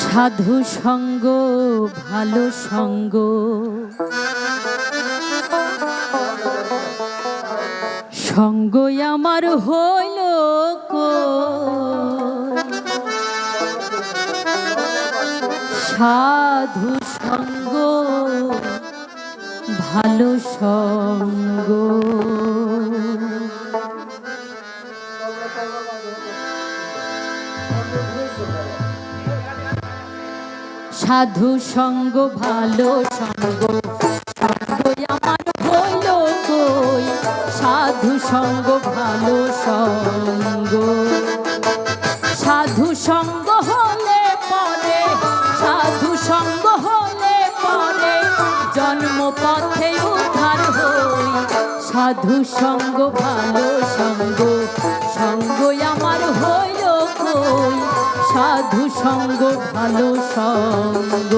সাধু সঙ্গ ভালো সঙ্গ সঙ্গই আমার হইল। সাধু সঙ্গ ভালো সঙ্গ সাধু সঙ্গ, ভালো সঙ্গ। আমার হইল কই সাধু সঙ্গ, ভালো সঙ্গ। সাধু সঙ্গ হলে পরে, সাধু সঙ্গ হলে পরে, জন্ম পথে উদ্ধার হই। সাধু সঙ্গ, ভালো সঙ্গ। সাধু সঙ্গ ভালো সঙ্গ।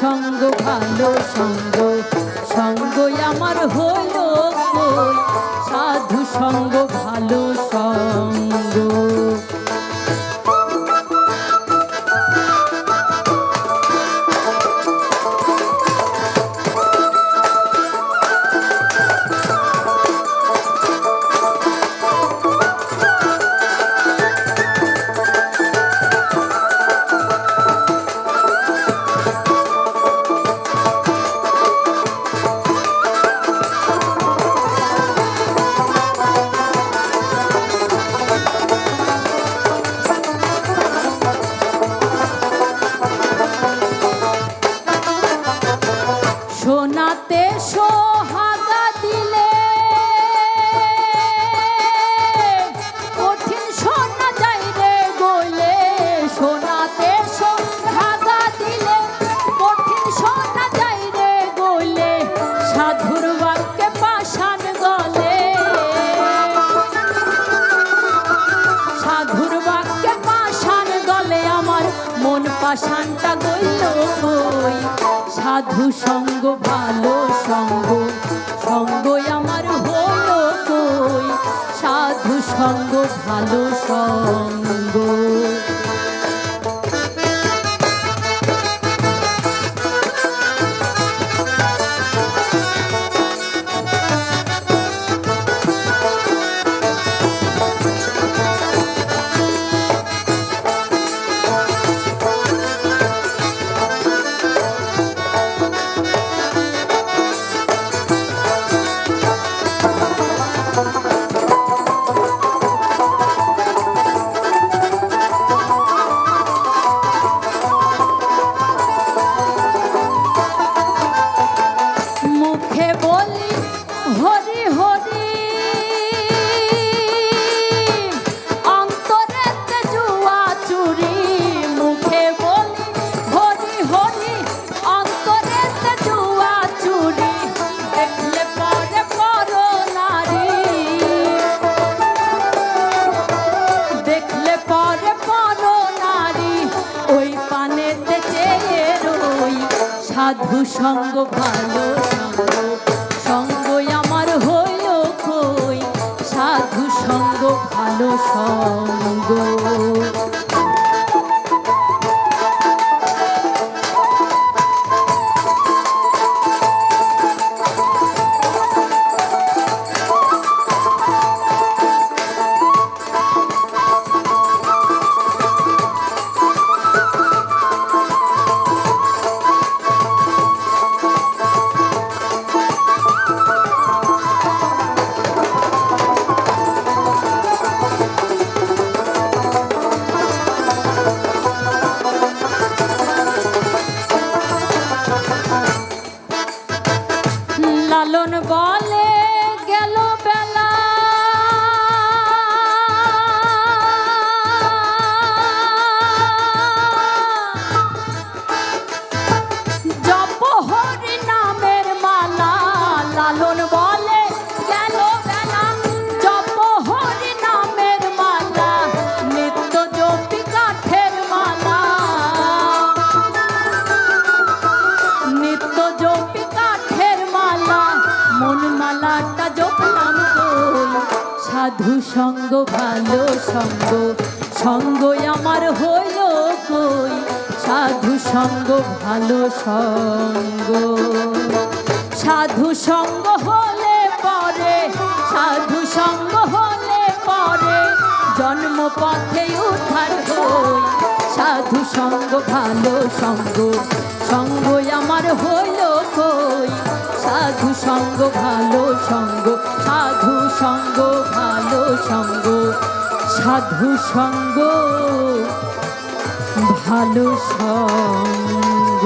সঙ্গ ভালো সঙ্গ সঙ্গই আমার হইল সাধু সঙ্গ পাষাণটা গইল কই সাধু সঙ্গ, ভালো সঙ্গ, সঙ্গই আমার হলো কই। সাধু সঙ্গ, ভালো সঙ্গ। সঙ্গ ভালো সঙ্গ সাধু সঙ্গ, ভালো সঙ্গ সঙ্গ আমার হইল কই? সাধু সঙ্গ, ভালো সঙ্গ। সাধু সঙ্গ হলে পরে, সাধু সঙ্গ হলে পরে জন্ম পথে উদ্ধার হই। সাধু সঙ্গ, ভালো সঙ্গ সঙ্গ আমার হইল কই? সাধু সঙ্গ, ভালো সঙ্গ, সাধু সঙ্গ সাধু সঙ্গ ভালো সঙ্গ।